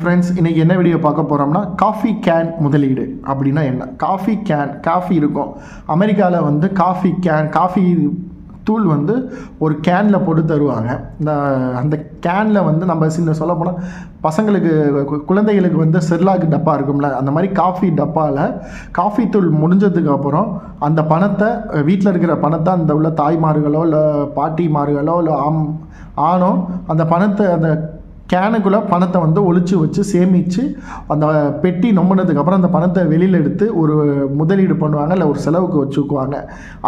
Friends இன்னைக்கு என்ன video பார்க்க போகிறோம்னா காஃபி கேன் முதலீடு அப்படின்னா என்ன? காஃபி கேன் காஃபி இருக்கும். அமெரிக்காவில் வந்து காஃபி கேன் காஃபி தூள் வந்து ஒரு கேனில் போட்டு தருவாங்க. இந்த அந்த கேனில் வந்து நம்ம சின்ன சொல்ல போனால் பசங்களுக்கு குழந்தைகளுக்கு வந்து செர்லாக் டப்பா இருக்கும்ல அந்த மாதிரி காஃபி டப்பாவில் காஃபி தூள் முடிஞ்சதுக்கு அப்புறம் அந்த பணத்தை வீட்டில் இருக்கிற பணத்தை அந்த உள்ள தாய்மார்களோ இல்லை பாட்டிமார்களோ இல்லை ஆம் ஆணோ அந்த பணத்தை அந்த கேனுக்குள்ளே பணத்தை வந்து ஒழிச்சு வச்சு சேமித்து அந்த பெட்டி நொம்பினதுக்கப்புறம் அந்த பணத்தை வெளியில் எடுத்து ஒரு முதலீடு பண்ணுவாங்க இல்லை ஒரு செலவுக்கு வச்சுக்குவாங்க.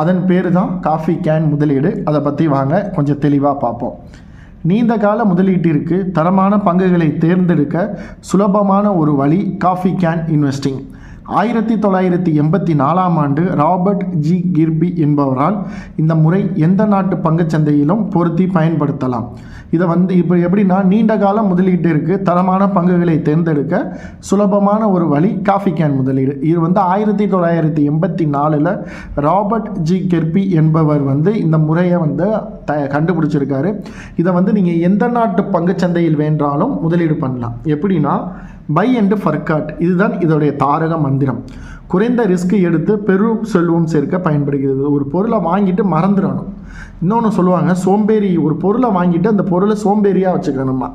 அதன் பேர் தான் காஃபி கேன் முதலீடு. அதை பற்றி வாங்க கொஞ்சம் தெளிவாக பார்ப்போம். நீண்ட கால முதலீட்டிற்கு தரமான பங்குகளை தேர்ந்தெடுக்க சுலபமான ஒரு வழி காஃபி கேன் இன்வெஸ்டிங். ஆயிரத்தி தொள்ளாயிரத்தி எண்பத்தி நாலாம் ஆண்டு ராபர்ட் ஜி கிர்பி என்பவரால் இந்த முறை எந்த நாட்டு பங்குச் சந்தையிலும் பொருத்தி பயன்படுத்தலாம். இதை வந்து இப்போ எப்படின்னா நீண்ட கால முதலீட்டிற்கு தரமான பங்குகளை தேர்ந்தெடுக்க சுலபமான ஒரு வழி காஃபி கேன் முதலீடு. இது வந்து ஆயிரத்தி தொள்ளாயிரத்தி எண்பத்தி நாலில் ராபர்ட் ஜி கெர்பி என்பவர் வந்து இந்த முறையை வந்து த கண்டுபிடிச்சிருக்காரு. இதை வந்து நீங்கள் எந்த நாட்டு பங்குச் சந்தையில் வேண்டாலும் முதலீடு பண்ணலாம். எப்படின்னா பை அண்டு ஃபர்காட். இதுதான் இதோடைய தாரக மந்திரம். குறைந்த ரிஸ்க் எடுத்து பெரும் செல்வம் சேர்க்க பயன்படுகிறது. ஒரு பொருளை வாங்கிட்டு மறந்துடணும். இன்னொன்று சொல்லுவாங்க சோம்பேறி ஒரு பொருளை வாங்கிட்டு அந்த பொருளை சோம்பேறியாக வச்சுக்கணுமா?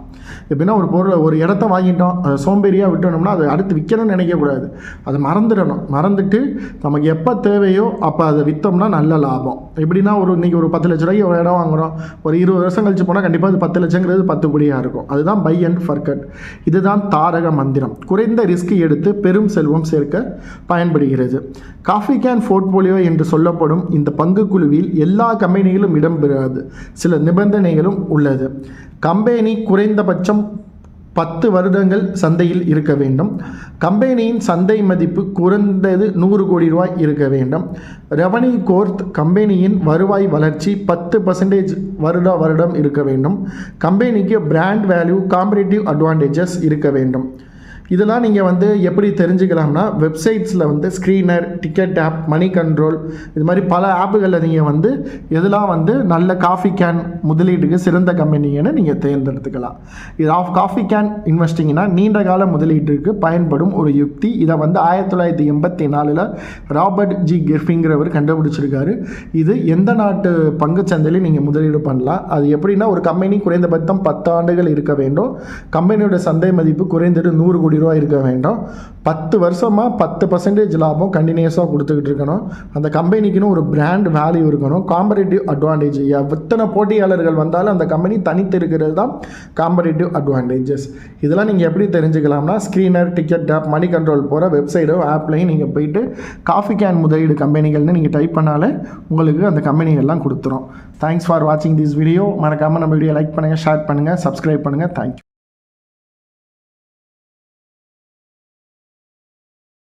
எப்படின்னா ஒரு பொருளை ஒரு இடத்த வாங்கிட்டோம் அதை சோம்பேறியாக விட்டோம்னா அதை அடுத்து விற்கணும்னு நினைக்கக்கூடாது அதை மறந்துடணும். மறந்துட்டு நமக்கு எப்போ தேவையோ அப்போ அதை விற்றோம்னா நல்ல லாபம். எப்படின்னா ஒரு இன்றைக்கி ஒரு பத்து லட்ச ரூபாய்க்கு ஒரு இடம் வாங்குறோம். ஒரு இருபது வருஷம் கழிச்சு போனால் கண்டிப்பாக அது பத்து லட்சங்கிறது பத்து கோடியாக இருக்கும். அதுதான் பை அண்ட் ஃபர்கட் இதுதான் தாரக மந்திரம். குறைந்த ரிஸ்க் எடுத்து பெரும் செல்வம் சேர்க்க பயன்படுகிறது. காஃபி கேன் போர்ட்போலியோ என்று சொல்லப்படும் இந்த பங்கு குழுவில் எல்லா கம்பெனிகளும் இடம்பெறாது. சில நிபந்தனைகளும் உள்ளது. கம்பெனி குறைந்தபட்சம் பத்து வருடங்கள் சந்தையில் இருக்க வேண்டும். கம்பெனியின் சந்தை மதிப்பு குறைந்தது நூறு கோடி ரூபாய் இருக்க வேண்டும். ரெவன்யூ கோர்த் கம்பெனியின் வருவாய் வளர்ச்சி பத்து பர்சன்டேஜ் வருட வருடம் இருக்க வேண்டும். கம்பெனிக்கு பிராண்ட் வேல்யூ காம்படிட்டிவ் அட்வான்டேஜஸ் இருக்க வேண்டும். இதெல்லாம் நீங்கள் வந்து எப்படி தெரிஞ்சுக்கலாம்னா வெப்சைட்ஸில் வந்து ஸ்க்ரீனர் டிக்கெட் ஆப் மணி கண்ட்ரோல் இது மாதிரி பல ஆப்புகளில் நீங்கள் வந்து எதெல்லாம் வந்து நல்ல காஃபி கேன் முதலீட்டுக்கு சிறந்த கம்பெனின்னு நீங்கள் தேர்ந்தெடுத்துக்கலாம். இது ஆஃப் காஃபி கேன் இன்வெஸ்டிங்னா நீண்ட கால முதலீட்டுக்கு பயன்படும் ஒரு யுக்தி. இதை வந்து ஆயிரத்தி தொள்ளாயிரத்தி எண்பத்தி நாலில் ராபர்ட் ஜி கெர்ஃபிங்கிறவர் கண்டுபிடிச்சிருக்காரு. இது எந்த நாட்டு பங்குச்சந்தையிலையும் நீங்கள் முதலீடு பண்ணலாம்? அது எப்படின்னா ஒரு கம்பெனி குறைந்தபட்சம் பத்து ஆண்டுகள் இருக்க வேண்டும். கம்பெனியோட சந்தை மதிப்பு குறைந்தது நூறு கோடி ரூபா இருக்க வேண்டும். பத்து வருஷமாக பத்து பர்சன்டேஜ் லாபம் கண்டினியூஸாக கொடுத்துக்கிட்டு இருக்கணும். அந்த கம்பெனிக்குன்னு ஒரு பிராண்ட் வேல்யூ இருக்கணும். காம்படேட்டிவ் அட்வான்டேஜ் எத்தனை போட்டியாளர்கள் வந்தாலும் அந்த கம்பெனி தனித்து இருக்கிறது தான் காம்படேட்டிவ் அட்வான்டேஜஸ் இதெல்லாம் நீங்கள் எப்படி தெரிஞ்சுக்கலாம்னா screener ticket app money control போகிற வெப்சைட்டோ ஆப்லையும் நீங்கள் போயிட்டு காஃபி கேன் முதலீடு கம்பெனிகள்னு நீங்கள் டைப் பண்ணாலே உங்களுக்கு அந்த கம்பெனிகள்லாம் கொடுத்துரும். தேங்க்ஸ் ஃபார் வாட்சிங் திஸ் வீடியோ மறக்காமல் நம்ம வீடியோ லைக் பண்ணுங்கள் ஷேர் பண்ணுங்கள் சப்ஸ்கிரைப் பண்ணுங்கள் தேங்க்யூ